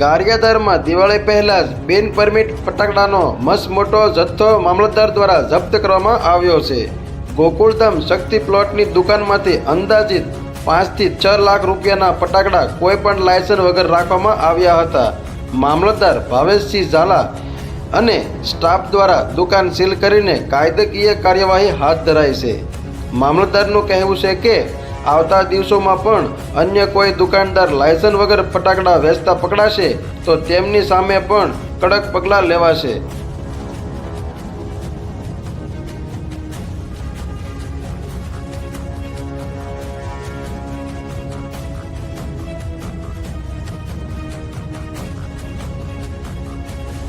ગારિયાધારમાં દિવાળી પહેલા જ બિન પરમિટ ફટાકડાનો મસ્ત મોટો જથ્થો મામલતદાર દ્વારા જપ્ત કરવામાં આવ્યો છે. ગોકુળધામ શક્તિ પ્લોટની દુકાનમાંથી અંદાજિત પાંચથી છ લાખ રૂપિયાના ફટાકડા કોઈ પણ લાયસન્સ વગર રાખવામાં આવ્યા હતા. મામલતદાર ભાવેશસિંહ ઝાલા અને સ્ટાફ દ્વારા દુકાન સીલ કરીને કાયદાકીય કાર્યવાહી હાથ ધરાઈ છે. મામલતદારનું કહેવું છે કે આવતા દિવસોમાં પણ અન્ય કોઈ દુકાનદાર લાયસન્સ વગર ફટાકડા વેચતા પકડાશે, તો તેમની સામે પણ કડક પગલાં લેવાશે.